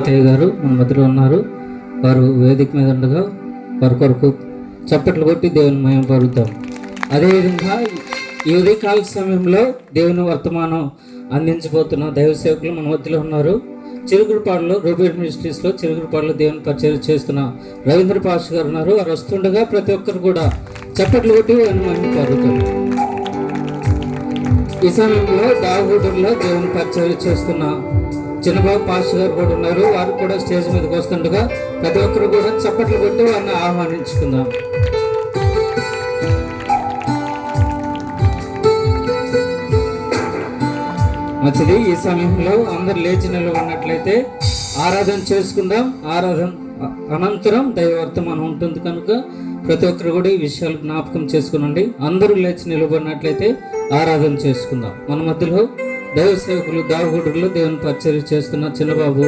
అత్తయ్య గారు మన మధ్యలో ఉన్నారు. వారు వేదిక మీద ఉండగా వారి కొరకు చప్పట్లు కొట్టి దేవుని మయం పలుకుతాం. అదేవిధంగా ఈ ఉదయకాల సమయంలో దేవుని వర్తమానం అందించబోతున్న దైవ సేవకులు మన మధ్యలో ఉన్నారు. చిరుగుడుపాడులో రూబేడ్ మినిస్ట్రీస్లో చిరుగుడుపాడులో దేవుని పరిచయం చేస్తున్న రవీంద్ర పాష్ గారు ఉన్నారు. వారు వస్తుండగా ప్రతి ఒక్కరు కూడా చప్పట్లు కొట్టి దేవుని మయం పలుకుతాం. ఈ సమయంలో దావూడులో దేవుని పరిచయం చేస్తున్న చిన్నబాబు పాస్ గారు కూడా ఉన్నారు. వారు కూడా స్టేజ్ మీదకి వస్తుండగా ప్రతి ఒక్కరు కూడా చప్పట్లు కొట్టి వారిని ఆహ్వానించుకుందాం. మంచిది ఈ సమయంలో అందరు లేచి నిలబడినట్లయితే ఆరాధన చేసుకుందాం. ఆరాధన అనంతరం దైవవర్తమానం ఉంటుంది కనుక ప్రతి ఒక్కరు కూడా ఈ విషయాలు జ్ఞాపకం చేసుకునండి. అందరూ లేచి నిలబడినట్లయితే ఆరాధన చేసుకుందాం. మన మధ్యలో దైవ సేవకులు దావగుడులు దేవుని పరిచయం చేస్తున్న చిన్నబాబు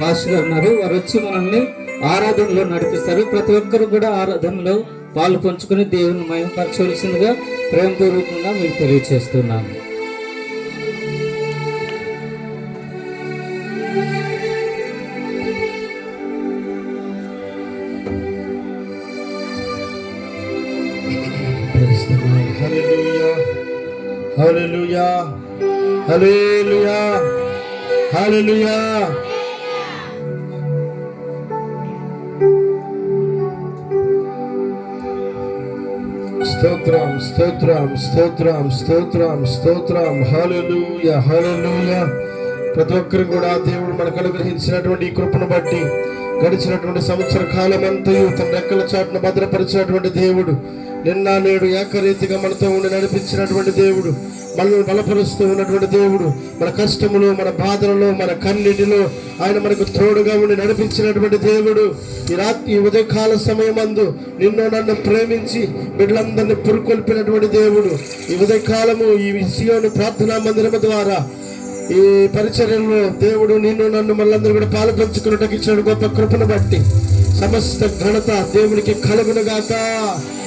పాస్టర్ గారు ఉన్నారు వారు వచ్చి మనల్ని ఆరాధనలో నడిపిస్తారు ప్రతి ఒక్కరు కూడా ఆరాధనలో పాలు పంచుకొని దేవుని మయంపరచవలసిందిగా ప్రేమపూర్వకంగా మీకు తెలియచేస్తున్నాను Hallelujah. Hallelujah. హలేలుయా హలేలుయా స్తోత్రం స్తోత్రం స్తోత్రం స్తోత్రం స్తోత్రం. హలలుయ హలలుయ ప్రతి ఒక్కరు కూడా దేవుడు మనకు అనుగ్రహించినటువంటి ఈ కృపను బట్టి గడిచినటువంటి సంవత్సర కాలం అంతయు తన రెక్కల చాటును భద్రపరిచినటువంటి దేవుడు నిన్న నేడు ఏకరీతిగా మనతో ఉండి నడిపించినటువంటి దేవుడు మనల్ని బలపరుస్తూ ఉన్నటువంటి దేవుడు మన కష్టములు మన బాధలలో మన కన్నిటిలో ఆయన మనకు తోడుగా ఉండి నడిపించినటువంటి దేవుడు. ఈ రాత్రి ఈ ఉదయకాల సమయమందు నిన్ను నన్ను ప్రేమించి బిడ్డలందరినీ పురుకొల్పినటువంటి దేవుడు. ఈ ఉదయకాలము ఈ విషయాన్ని ప్రార్థనా మందిరము ద్వారా ఈ పరిచర్యలో దేవుడు నిన్ను నన్ను మళ్ళందరూ కూడా పాలు పంచుకున్నట్టుకు ఇచ్చిన గొప్ప కృపను బట్టి సమస్త ఘనత దేవునికి కలుగునుగాక హల్లెలూయా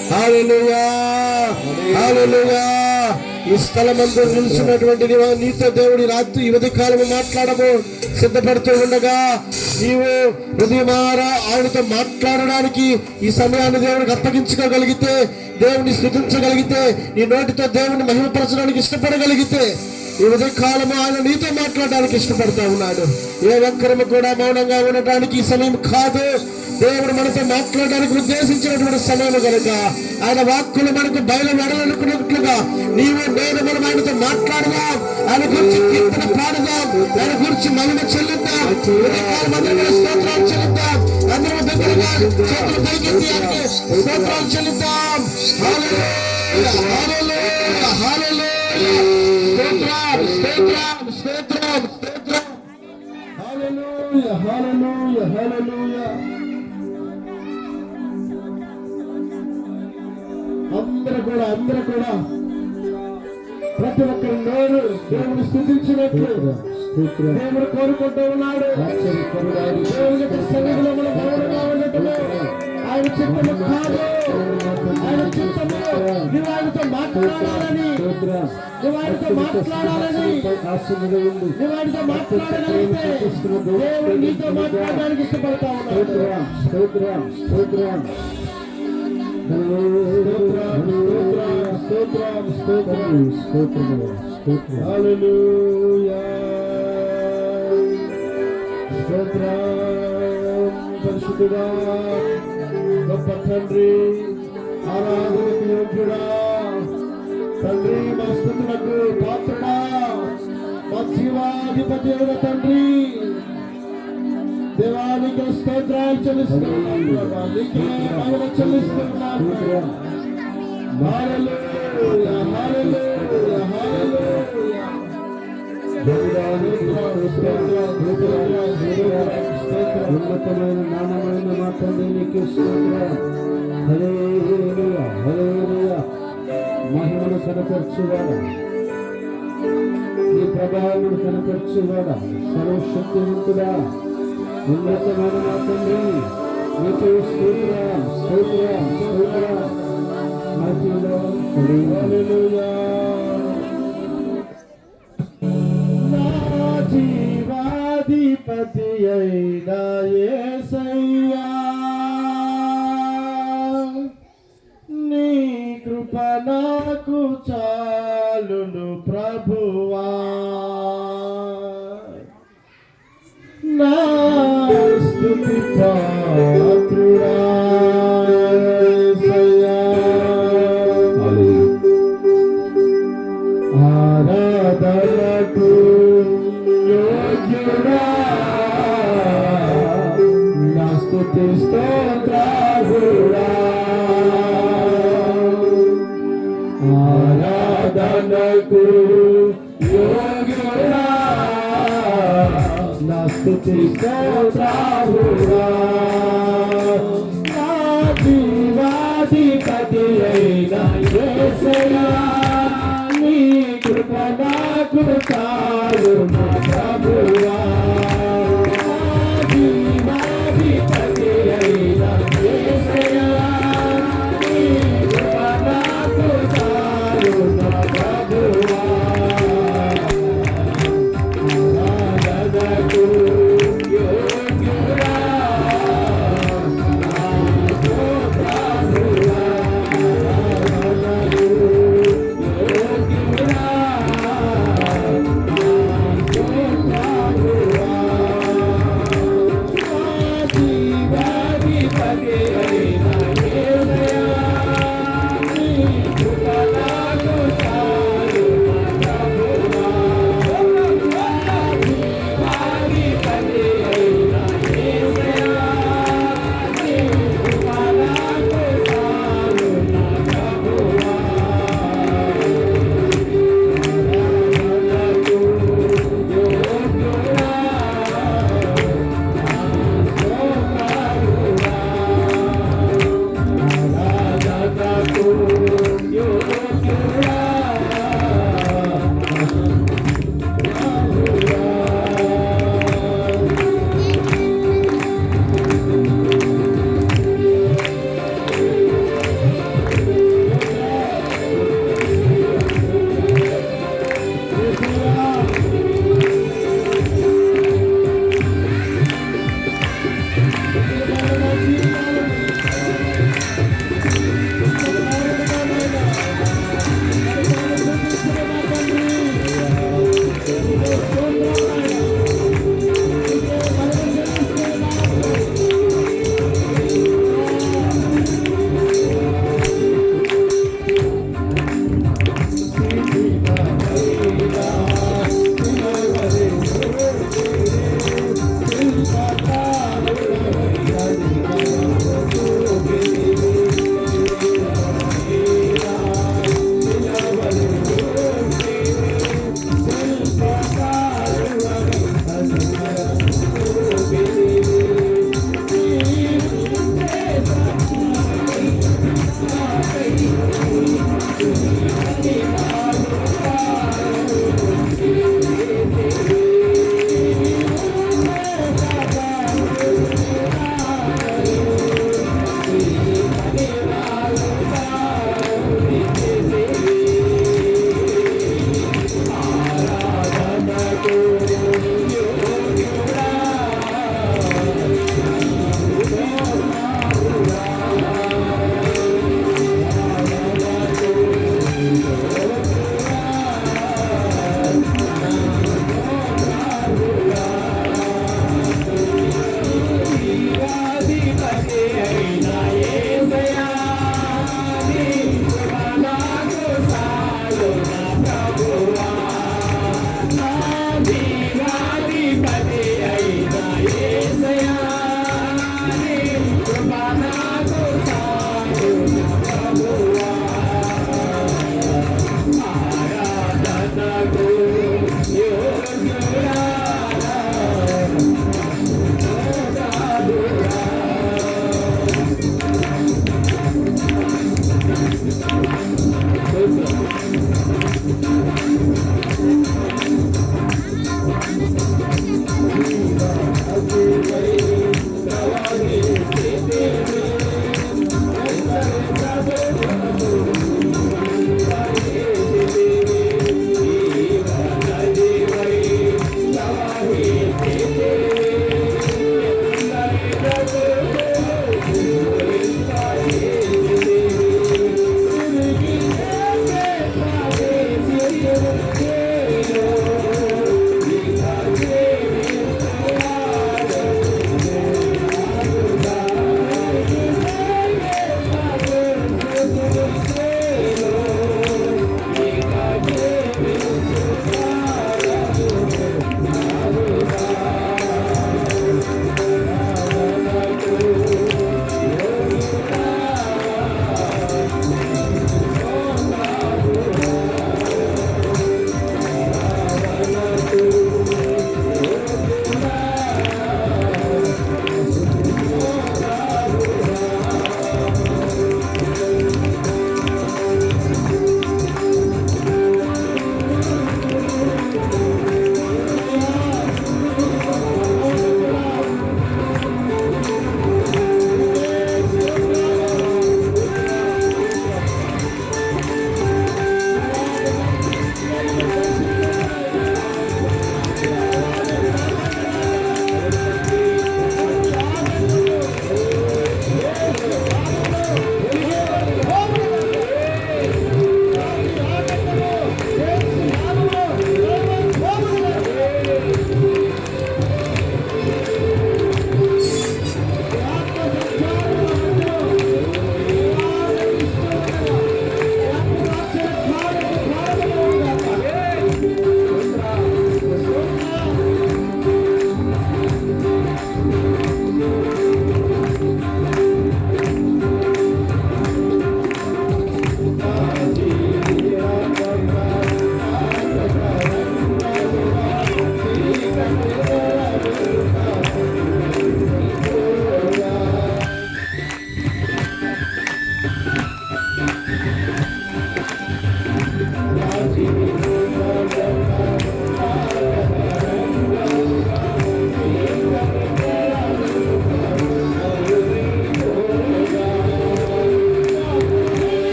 ఈ స్థలమందు నిలిచినటువంటి నీతో దేవుడి రాత్రి యువతి కాలము మాట్లాడము సిద్ధపడుతూ ఉండగా నీవు హృదయమారా ఆయనతో మాట్లాడడానికి ఈ సమయాన్ని దేవునికి అప్పగించుకోగలిగితే దేవుని స్థుతించగలిగితే నీ నోటితో దేవుని మహిమపరచడానికి ఇష్టపడగలిగితే ఈ ఉదయ కాలము ఆయన నీతో మాట్లాడడానికి ఇష్టపడతా ఉన్నాడు. ఏ ఒక్కరము కూడా మౌనంగా ఉండటానికి ఈ సమయం కాదు. దేవుడు మనతో మాట్లాడడానికి ఉద్దేశించినటువంటి సమయం కనుక ఆయన వాక్కులు మనకు బయలువెడలనుకున్నట్లుగా నీవు నేను మనం ఆయనతో మాట్లాడదాం. ఆయన గురించి కీర్తన పాడదాం. ఆయన గురించి మహిమ చెల్లిద్దాం. స్తోత్రాలు చెల్లిద్దాం. అందరూ దగ్గరగా చేతులు పైకెత్తి స్తోత్రాలు చెల్లిద్దాం. హల్లెలూయా హల్లెలూయా హల్లెలూయా స్తోత్రం స్తోత్రం స్తోత్రం స్తోత్రం హల్లెలూయా హల్లెలూయా హల్లెలూయా అందరూ కూడా అందరూ కూడా ప్రతి ఒక్కరి నోరు దేవుని స్థుతించినట్లు దేవుడు కోరుకుంటూ ఉన్నాడు. దేవుని సన్నిధిలో మనం ఉండటము ఆయన చిత్తము కాదు. ఆయన చిత్తము నువ్వు ఆయనతో మాట్లాడాలని. నువ్వు ఆయనతో మాట్లాడాలని. నువ్వు ఆయనతో మాట్లాడగలిగితే దేవుడు నీతో మాట్లాడడానికి ఇష్టపడతా ఉన్నాడు. పరిశుద్ధుడా గొప్ప తండ్రి ఆరాధనకు యోగ్యుడా తండ్రి మా స్థుతులకు పాత్రడా మా జీవాధిపతి అయిన తండ్రి దేవానికి స్తోత్రాలు చెల్లిస్తున్నాను ప్రభా. నీకే మహిమ చెల్లిస్తున్నాను హల్లెలూయా హల్లెలూయా హల్లెలూయా. ఉన్నతమైన నామమైన మా నీకు స్తోత్రం హల్లెలూయా హల్లెలూయా. మహిమను కనపరచువాడా? నీ ప్రభావమును కనపరచువాడా? సర్వశక్తివంతుడా? ఉన్నతమైన నా తండ్రి నీకు స్తోత్రం స్తోత్రం స్తోత్రం మహిమలో హల్లెలూయా జీవాధిపతి అయినా యేసయ్యా ఆరాధనకు యోగ్యుడా నా స్తుతి స్తోత్రాలుడా నా జీవాధిపతి అయిన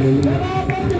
Come on,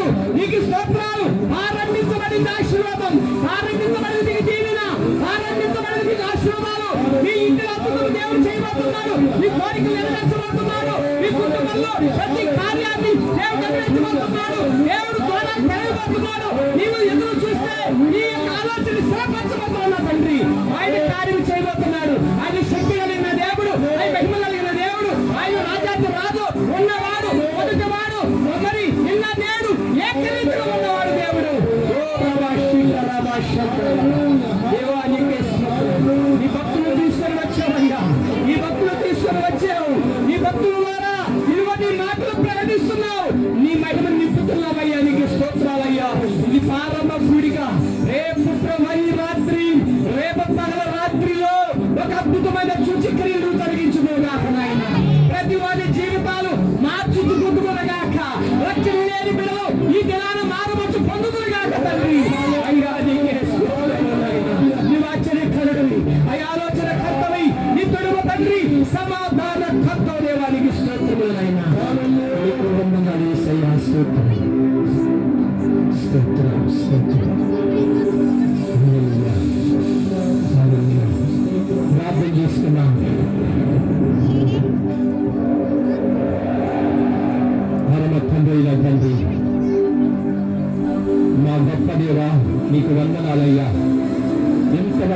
స్తోత్రాలు నీకు స్తోత్రాలు. ఆరంభించబడింది ఆశీర్వాదం. ఆరంభించబడింది నీకు దీవెన. ఆరంభించబడింది ఆశీర్వాదాలు మీ ఇంటి అద్భుతం దేవుడు చేయబోతున్నాడు. మీ కోరికలు నెరవేర్చబోతున్నాడు. మీ కుటుంబంలో ప్రతి కార్యాన్ని దేవుడు నెరవేర్చబోతున్నాడు. దేవుడు ద్వారా తెలియబోతున్నాడు నీవు ఎదురు చూస్తే నీ యొక్క ఆలోచన స్థిరపరచబోతున్నా తండ్రి.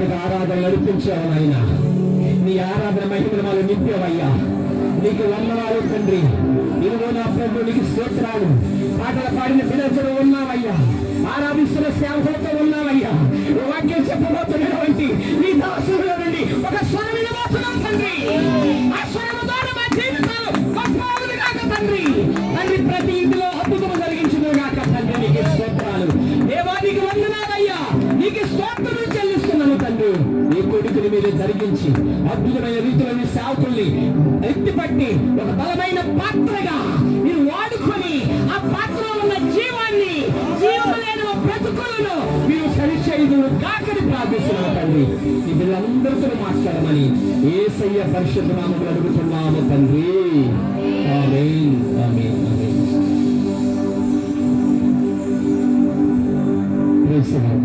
వారికి ఆరాధన నడిపించేవాడైనా నీ ఆరాధన మహిమలు నింపేవయ్యా. నీకు వందనాలు తండ్రి. ఇదిగో నా ప్రభు నీకు స్తోత్రాలు. పాటలు పాడిన పిల్లలు ఉన్నావయ్యా. ఆరాధిస్తున్న సేవకులతో ఉన్నావయ్యా. వాక్యం చెప్పబోతున్నటువంటి నీ దాసుల నుండి ఒక తండ్రి. ఆ ద్వారా మా జీవితాలు గొప్ప తండ్రి. తండ్రి ప్రతి మీద జరిగించి అద్భుతమైన రీతిలో మీ సేవకుల్ని ఎత్తిపట్టి ఒక బలమైన పాత్రగా మీరు వాడుకొని ఆ పాత్రలో ఉన్న జీవాన్ని జీవమైన బ్రతుకులను మీరు సరిచేయుదురు కాకని ప్రార్థిస్తున్నాం తండ్రి. వీళ్ళందరితో మాట్లాడమని ఏసయ్య పరిషత్ నామములు అడుగుతున్నాము తండ్రి. ఆమేన్. ఆమేన్. ఆమేన్.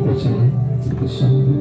我者辈不想。